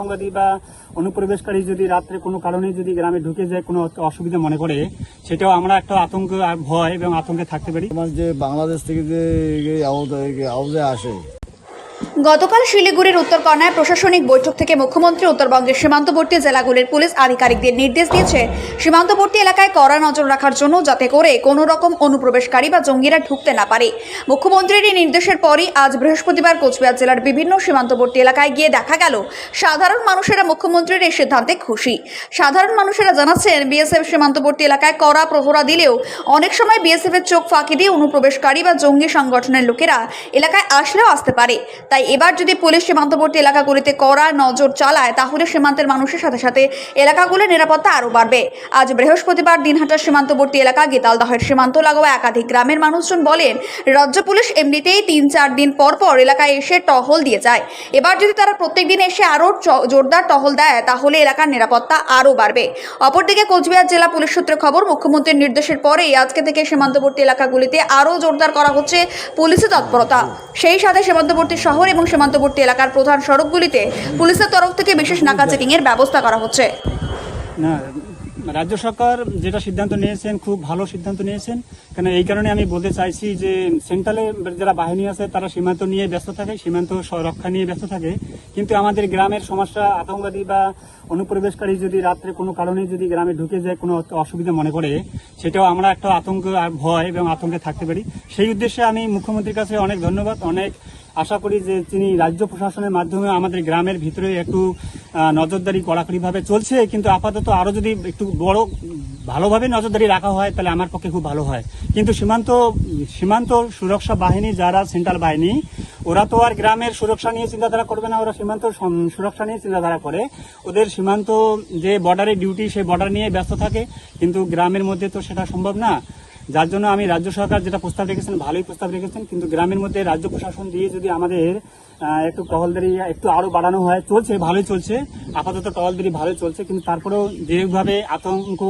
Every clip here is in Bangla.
আতঙ্কবাদী বা অনুপ্রবেশকারী যদি রাত্রে কোনো কারণে যদি গ্রামে ঢুকে যায়, কোনো অসুবিধা মনে করে, সেটাও আমরা একটা আতঙ্ক ভয় এবং আতঙ্কে থাকতে পারি। আমার যে বাংলাদেশ থেকে যে আওতায় আসে গতকাল শিলিগুড়ির উত্তরকন্যায় প্রশাসনিক বৈঠক থেকে মুখ্যমন্ত্রী উত্তরবঙ্গের সীমান্তবর্তী জেলাগুলির পুলিশ আধিকারিকদের নির্দেশ দিয়েছে, সীমান্তবর্তী এলাকায় কড়া নজর রাখার জন্য যাতে করে কোনো রকম অনুপ্রবেশকারী বা জঙ্গিরা ঢুকতে না পারে। মুখ্যমন্ত্রীর এই নির্দেশের পরই আজ বৃহস্পতিবার কোচবিহার জেলার বিভিন্ন সীমান্তবর্তী এলাকায় গিয়ে দেখা গেল, সাধারণ মানুষেরা মুখ্যমন্ত্রীর এই সিদ্ধান্তে খুশি। সাধারণ মানুষেরা জানাচ্ছেন, বিএসএফ সীমান্তবর্তী এলাকায় কড়া প্রহরা দিলেও অনেক সময় বিএসএফ এর চোখ ফাঁকি দিয়ে অনুপ্রবেশকারী বা জঙ্গি সংগঠনের লোকেরা এলাকায় আসলেও আসতে পারে। তাই এবার যদি পুলিশ সীমান্তবর্তী এলাকাগুলিতে কড়া নজর চালায়, তাহলে সীমান্তের মানুষের সাথে সাথে এলাকাগুলোর নিরাপত্তা আরও বাড়বে। আজ বৃহস্পতিবার দিনহাটার সীমান্তবর্তী এলাকা গীতালদহের সীমান্ত লাগোয়া একাধিক গ্রামের মানুষজন বলেন, রাজ্য পুলিশ এমনিতেই তিন চার দিন পর পর এলাকায় এসে টহল দিয়ে যায়। এবার যদি তারা প্রত্যেকদিন এসে আরও জোরদার টহল দেয়, তাহলে এলাকার নিরাপত্তা আরও বাড়বে। অপরদিকে কোচবিহার জেলা পুলিশ সূত্রে খবর, মুখ্যমন্ত্রীর নির্দেশের পরেই আজকে থেকে সীমান্তবর্তী এলাকাগুলিতে আরও জোরদার করা হচ্ছে পুলিশের তৎপরতা। সেই সাথে সীমান্তবর্তী শহর এবং সীমান্তবর্তী এলাকার প্রধান সড়কগুলিতে পুলিশের তরফ থেকে বিশেষ নাকা চেকিং এর ব্যবস্থা করা হচ্ছে। রাজ্য সরকার যেটা সিদ্ধান্ত নিয়েছেন, খুব ভালো সিদ্ধান্ত নিয়েছেন। কেন এই কারণে আমি বলতে চাইছি যে সেন্ট্রালে যারা বাহিনী আছে, তারা সীমান্ত নিয়ে ব্যস্ত থাকে, সীমান্ত রক্ষা নিয়ে ব্যস্ত থাকে। কিন্তু আমাদের গ্রামের সমস্যা, আতঙ্কবাদী বা অনুপ্রবেশকারী যদি রাত্রে কোনো কারণে যদি গ্রামে ঢুকে যায়, কোনো অসুবিধা মনে করে, সেটাও আমরা একটা আতঙ্ক ভয় এবং আতঙ্কে থাকতে পারি। সেই উদ্দেশ্যে আমি মুখ্যমন্ত্রীর কাছে অনেক ধন্যবাদ, অনেক আশা করি যে তিনি রাজ্য প্রশাসনের মাধ্যমে আমাদের গ্রামের ভিতরে একটু নজরদারি কড়াকড়িভাবে চলছে, কিন্তু আপাতত আরও যদি একটু বড় ভালোভাবে নজরদারি রাখা হয়, তাহলে আমার পক্ষে খুব ভালো হয়। কিন্তু সীমান্ত সীমান্ত সুরক্ষা বাহিনী যারা সেন্ট্রাল বাহিনী, ওরা তো আর গ্রামের সুরক্ষা নিয়ে চিন্তাধারা করবে না, ওরা সীমান্ত সুরক্ষা নিয়ে চিন্তাধারা করে। ওদের সীমান্ত যে বর্ডারে ডিউটি সেই বর্ডার নিয়ে ব্যস্ত থাকে, কিন্তু গ্রামের মধ্যে তো সেটা সম্ভব না। যার জন্য আমি রাজ্য সরকার যেটা প্রস্তাব রেখেছেন ভালোই প্রস্তাব রেখেছেন কিন্তু গ্রামের মধ্যে রাজ্য প্রশাসন দিয়ে যদি আমাদের একটু টহলদারি একটু আরও বাড়ানো হয় চলছে ভালোই চলছে আপাতত টহলদারি ভালোই চলছে কিন্তু তারপরেও যেভাবে আতঙ্ক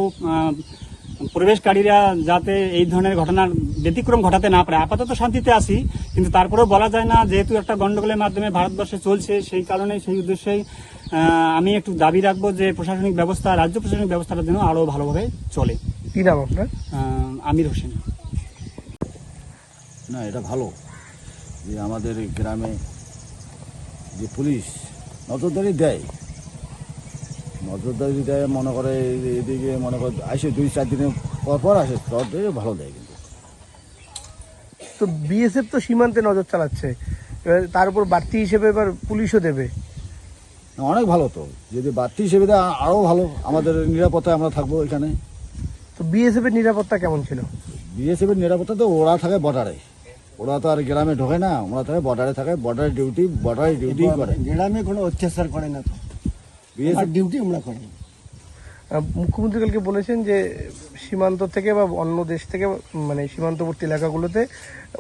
প্রবেশকারীরা যাতে এই ধরনের ঘটনার ব্যতিক্রম ঘটাতে না পারে আপাতত শান্তিতে আছি কিন্তু তারপরেও বলা যায় না যেহেতু একটা গন্ডগোলের মাধ্যমে ভারতবর্ষে চলছে সেই কারণে সেই উদ্দেশ্যেই আমি একটু দাবি রাখব যে প্রশাসনিক ব্যবস্থা রাজ্য প্রশাসনিক ব্যবস্থাটা যেন আরও ভালোভাবে চলে। কি নাম আপনার? আমির হোসেন। না এটা ভালো যে আমাদের গ্রামে যে পুলিশ নজরদারি দেয়। নজরদারি দেয় মনে করে এই- এদিকে মনে করে আসে দুই চার দিনের পর পর আসে নজরদারি ভালো দেয় কিন্তু। তো বিএসএফ তো সীমান্তে নজর চালাচ্ছে। এবার তার উপর বাড়তি হিসেবে এবার পুলিশও দেবে। অনেক ভালো তো। যদি বাড়তি হিসেবে দেয় আরও ভালো। আমাদের নিরাপত্তায় আমরা থাকব এখানে। তো বিএসএফ এর নিরাপত্তা কেমন ছিল? বিএসএফ এর নিরাপত্তা তো ওরা থাকে বর্ডারে ওরা তো আর গ্রামে ঢোকে না ওরা থাকে বর্ডারে থাকে বর্ডারে ডিউটি বর্ডারে ডিউটি করে। গ্রামে কোনো অত্যাচার করে না তো। বিএসএফ ডিউটি আমরা করি মুখ্যমন্ত্রী কালকে বলেছেন যে সীমান্ত থেকে বা অন্য দেশ থেকে মানে সীমান্তবর্তী এলাকাগুলোতে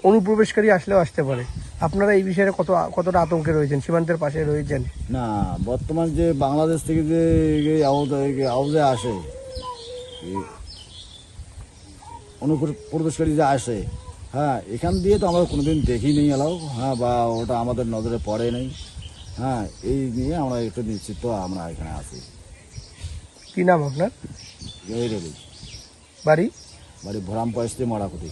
অনুপ্রবেশকারী আসলেও আসতে পারে। আপনারা এই বিষয়ে কত কতটা আতঙ্কে রয়েছেন? সীমান্তের পাশে রয়েছেন। না বর্তমান যে বাংলাদেশ থেকে যে আওয়াজে আসে অনুপ্রবেশকারী যে আসে হ্যাঁ এখান দিয়ে তো আমরা কোনোদিন দেখি নেই এলাও হ্যাঁ বা ওটা আমাদের নজরে পড়ে নেই। হ্যাঁ এই নিয়ে আমরা একটু নিশ্চিত আমরা এখানে আসি কি নাম আপনার? বাড়ি? বাড়ি ভরাম পয়সতে মরাকুটি